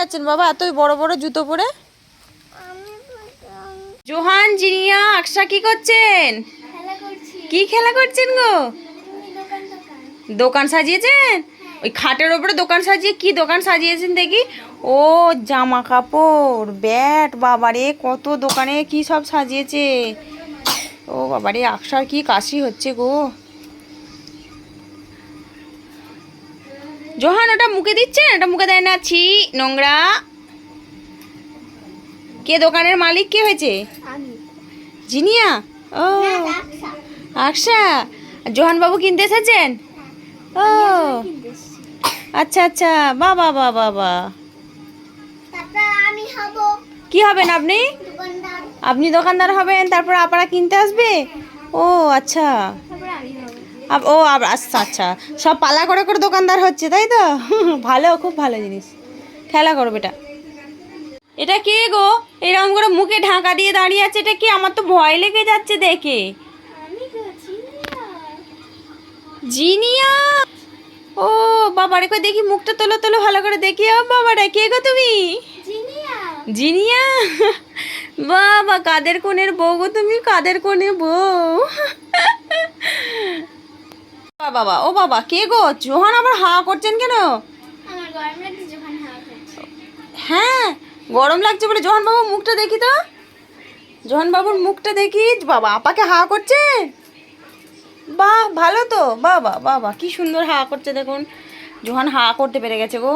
যাচ্ছেন বাবা? এত বড় বড় জুতো পরে? জোহান জিনিয়া আকশা কি করছেন? খেলা কি খেলা করছেন গো? দোকান সাজিয়েছেন? ওই খাটের ওপরে দোকান সাজিয়ে কি দোকান সাজিয়েছেন দেখি? ও জামা কাপড় ব্যাট বাবারে কত দোকানে কি সব সাজিয়েছে। ও বাবারে আকসার কি কাশি হচ্ছে গো? জোহান ওটা মুখে দিচ্ছেন? ওটা মুখে দেয় না। ছি নোংরা। কে দোকানের মালিক? কে হয়েছে? জিনিয়া? ও। আকসা। জোহান বাবু কিনতে এসেছেন? ও। আচ্ছা আচ্ছা। বাবা বাবা বাবা কি হবেন আপনি? আপনি দোকানদার হবেন তারপর আপনারা কিনতে আসবে? ও আচ্ছা। ও আচ্ছা আচ্ছা। সব পালা করে করে দোকানদার হচ্ছে, তাই তো? ভালো, খুব ভালো জিনিস। খেলা করো বেটা এটা কে গো? এরকম করে মুখে ঢাকা দিয়ে দাঁড়িয়ে আছে, এটা কি? আমার তো ভয় লেগে যাচ্ছে দেখে। জিনিয়া ও, বাবারে, কই দেখি মুখটা তোলো তোলো, ভালো করে দেখি। ও, বাবারে, কে গো তুমি? জিনিয়া বাবা, কাদের কোণের বউ গো তুমি? কাদের কোণে বউ? বাবা বাবা ও বাবা কে গো? জোহান আবার হা করছেন কেন? হাওয়া হ্যাঁ গরম লাগছে বলে জোহান বাবু মুখটা দেখি তো। জোহান বাবুর মুখটা দেখি বাবা আপাকে হা করছে? বাহ ভালো তো। বাবা বাবা কি সুন্দর হা করছে দেখুন। জোহান হা করতে পেরে গেছে গো।